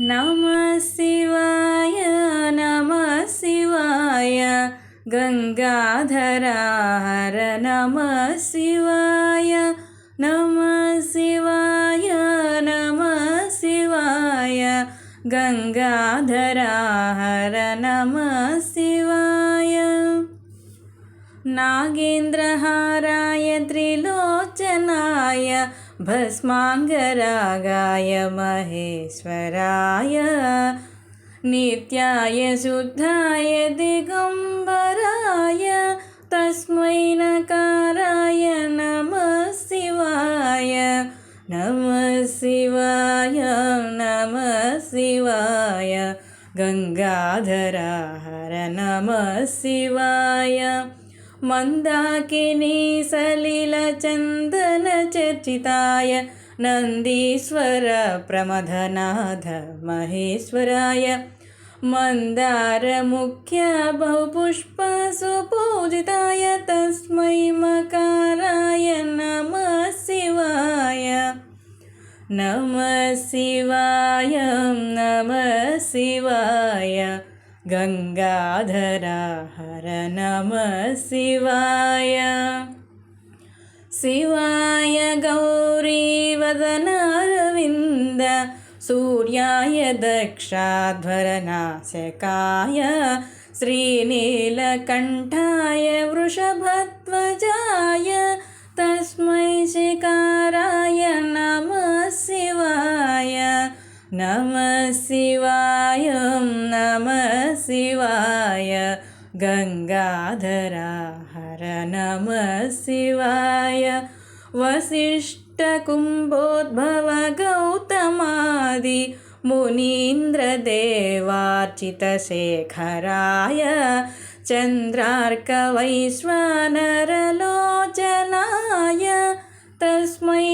నమ శివాయ నమ శివాయ గంగాధరార నమ శివాయ నమ శివాయ నమ శివాయ గంగాధరార నమ శివాయ నాగేంద్రహారాయ త్రిలోచనా त्रिलोचनाय भस्माङ्गरागाय, महेश्वराय। नित्याय शुद्धाय दिगम्बराय, तस्मै नकाराय, नमः शिवाय। नमः शिवाय नमः शिवाय। गङ्गाधरा हर नमः शिवाय। मन्दाकिनी सलिलचन्दनचर्चिताय नन्दीश्वर प्रमथनाथ महेश्वराय मन्दारमुख्य बहुपुष्पसुपूजिताय तस्मै मकाराय नमः शिवाय। नमः शिवाय नमः शिवाय గంగాధర హర నమ శివాయ. శివాయ గౌరీవదనారవింద సూర్యాయ దక్షాధ్వరనాశకాయ శ్రీనీలకంఠాయ వృషభధ్వజాయ తస్మై శికారాయ నమ శివాయ. నమ శివాయ शिवाय गङ्गाधरा हर नमः शिवाय वसिष्ठकुम्भोद्भव गौतमादि मुनीन्द्रदेवार्चितशेखराय चन्द्रार्कवैश्वानरलोचनाय तस्मै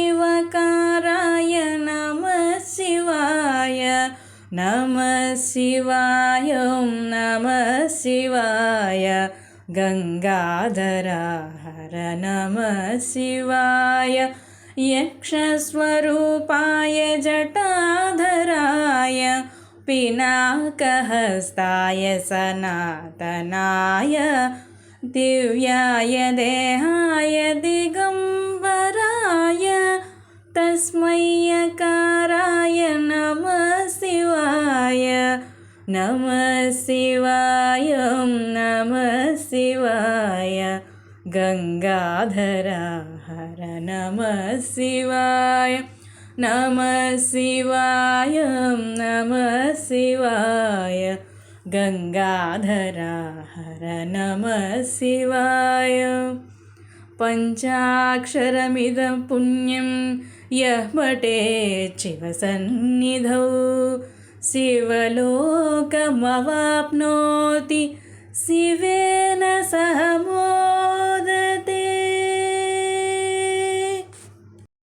नमः शिवाय नमः शिवाय। गङ्गाधरा हर नमः शिवाय। यक्षस्वरूपाय जटाधराय। पिनाकहस्ताय सनातनाय। दिव्याय देहाय दिगम्बराय। तस्मै నమ శివాయ నమ శివాయ గంగాధర హర నమ శివాయ నమ శివాయ నమ శివాయ గంగాధర హర నమ శివాయ పంచాక్షరమిదం పుణ్యం యహ్మటే శివ శివలోకమవాప్నోతి శివే